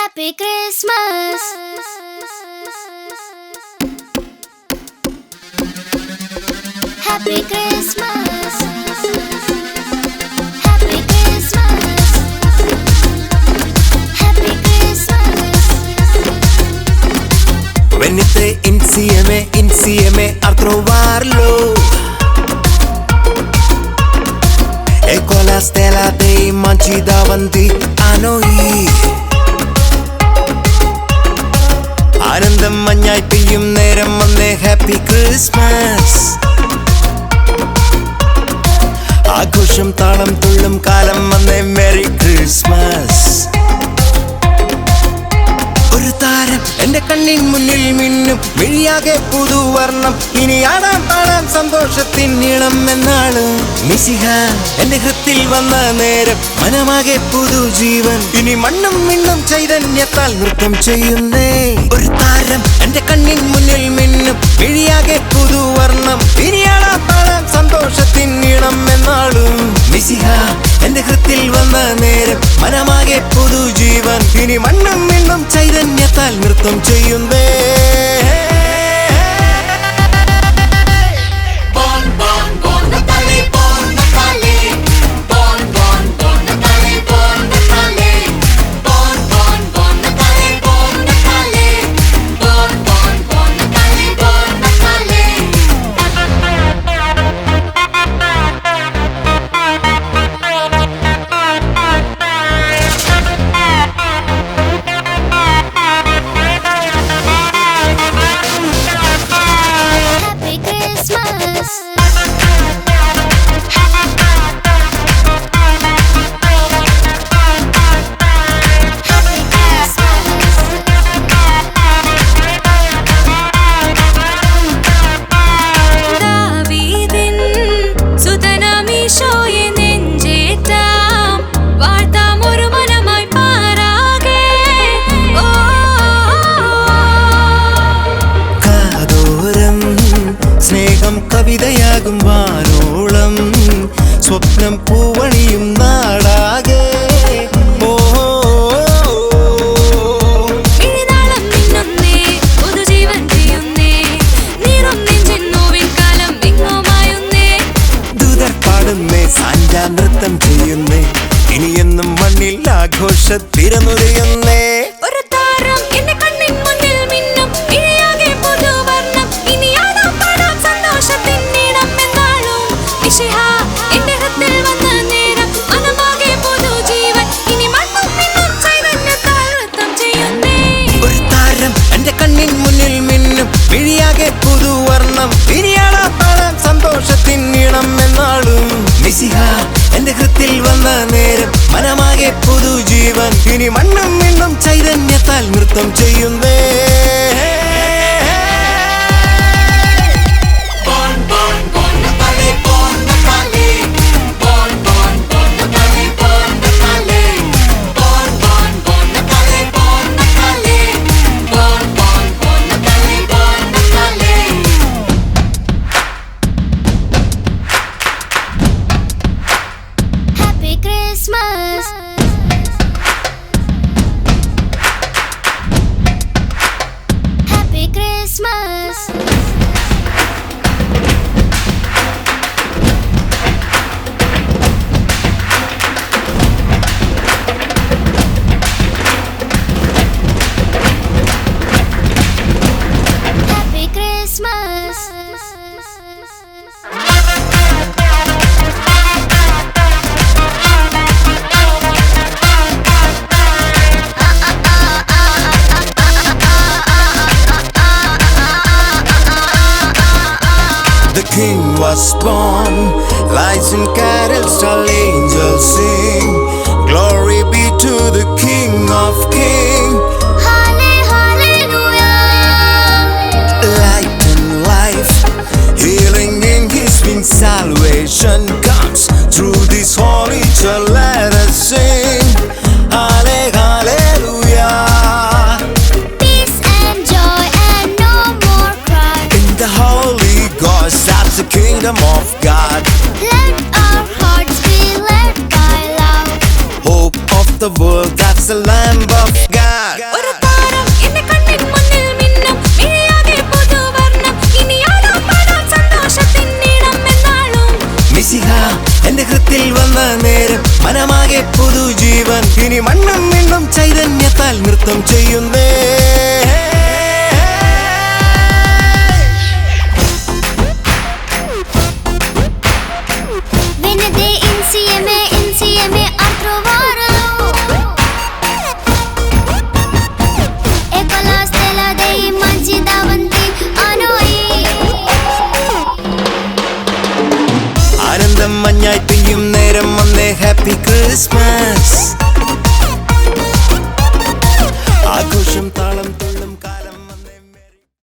Happy Christmas happy Christmas Venite insieme, insieme a trovarlo. E con la stella dei mangi davanti a noi. ആനന്ദം മഞ്ഞായി പെയ്യും നേരം വന്നേ happy Christmas. ആഘോഷം താളം തുള്ളും കാലം വന്നേ മെറി ക്രിസ്മസ്. എന്റെ കണ്ണിൻ മുന്നിൽ മിന്നും മിഴിയാകെ പുതുവർണം ഇനി ആടാൻ പാടാൻ സന്തോഷത്തിൻ നീളം എന്നാണ്. മിസിഹ എന്റെ ഹൃത്തിൽ വന്ന നേരം മനമാകെ പുതുജീവൻ. ഇനി മണ്ണും മിണ്ണും ചൈതന്യത്താൽ നൃത്തം ചെയ്യുന്നേ. ഒരു താരം എന്റെ കണ്ണിൻ മുന്നിൽ മിന്നും മിഴിയാകെ പുതുവർണം ഇനി ആടാൻ പാടാൻ സന്തോഷത്തിൻ നീളം എന്നാളും മിസിഹ എന്റെ ഹൃത്തിൽ വന്ന നേരം മനമാകെ പുതുജീവൻ. ഇനി മണ്ണും നിന്നും ചൈതന്യത്താൽ നൃത്തം ചെയ്യുന്നേ ആഘോഷ ഒരു താരം എന്റെ കണ്ണിൻ മുന്നിൽ മിന്നും. ഇഴയാകെ പുതുവർണം. എന്നാളും. എന്റെ ഹൃത്തിൽ വന്ന നേരം ഇനി മണ്ണും മിന്നും ചൈതന്യത്താൽ നൃത്തം ചെയ്യുന്നേ. ഒരു താരം എന്റെ കണ്ണിൻ മുന്നിൽ മിന്നും. പുതുവർണം. എന്നാളും. എന്റെ ഹൃത്തിൽ വന്ന നേരം മനമാകെ പുതുജീവൻ. ഇനി മണ്ണും മിണ്ണും ചൈതന്യത്താൽ നൃത്തം ചെയ്യുന്നേ was born, lights and carols, all angels sing. Glory be to the King of Kings. the world, that's the Lamb of God. എന്റെ കണ്ണിൻ മുന്നിൽ മിന്നും. മിനിയാകെ പുതുവർണം. ഇനിയാണോ പണം സന്തോഷത്തിന്നിടം മിസിഹ എന്റെ ഹൃത്തിൽ വന്ന നേരം മനമാകെ പുതു ജീവൻ ഇനി മണ്ണും മിണ്ണും ചൈതന്യത്താൽ നൃത്തം ചെയ്യുന്നേ. ആനന്ദം മഞ്ഞായി നേരം വന്നേ ഹാപ്പി ക്രിസ്മസ്. ആഘോഷം താള